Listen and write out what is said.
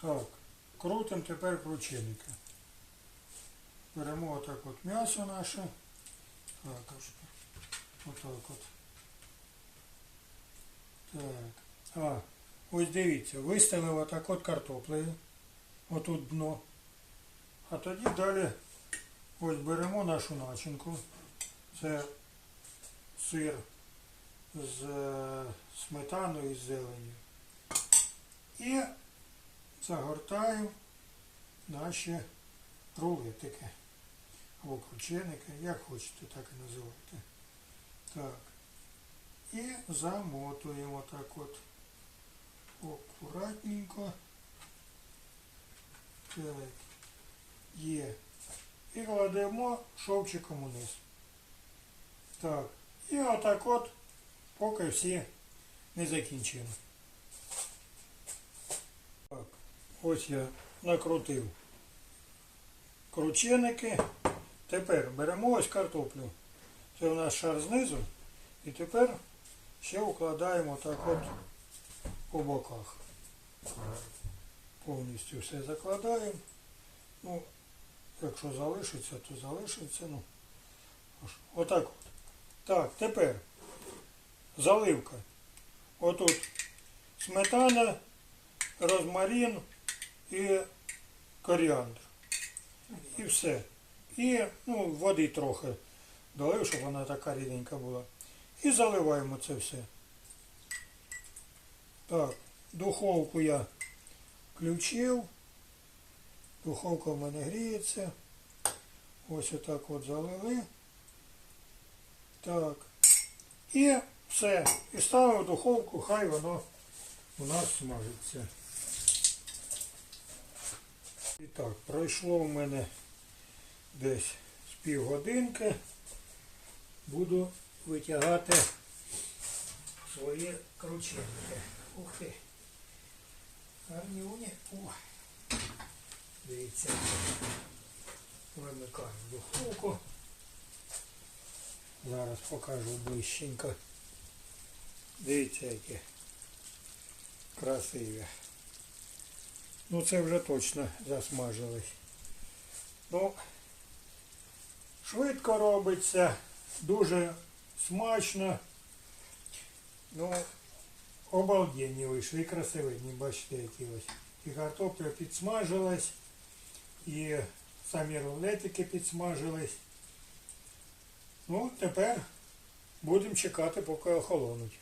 Так, крутимо тепер крученики. Беремо отак от м'ясо наше. Так, аж отак от. Так. А, ось дивіться, виставив отак от картоплею. Отут дно. А тоді далі ось беремо нашу начинку. Це сир з е, сметаною і зеленю. І загортаю наші рулетики або крученики, як хочете, так і називайте. Так. І замотуємо так от акуратненько. Так. Є. І кладемо шовчиком униз. Так. І отак от, поки всі не закінчимо. Так, ось я накрутив крученики. Тепер беремо ось картоплю. Це у нас шар знизу. І тепер ще укладаємо так от по боках. Повністю все закладаємо. Ну, якщо залишиться, то залишиться. Ну, отак от. Так, тепер заливка. Отут сметана, розмарин і коріандр. І все. І ну, води трохи долив, щоб вона така рідненька була. І заливаємо це все. Так, духовку я включив. Духовка в мене гріється. Ось отак от залили. Так. І все. І ставимо в духовку, хай воно у нас смажиться. І так, пройшло в мене десь з півгодинки. Буду витягати свої крученики. Ух ти. Гарнюні. О. Дивіться. Вимикаю духовку. Зараз покажу ближченько. Дивіться, які красиві. Ну це вже точно засмажилось. Ну, швидко робиться, дуже смачно. Ну, обалденні вийшли, і красивенні, бачите, які ось. І картопля підсмажилась, і самі рулетики підсмажились. Ну, тепер будемо чекати, поки охолонуть.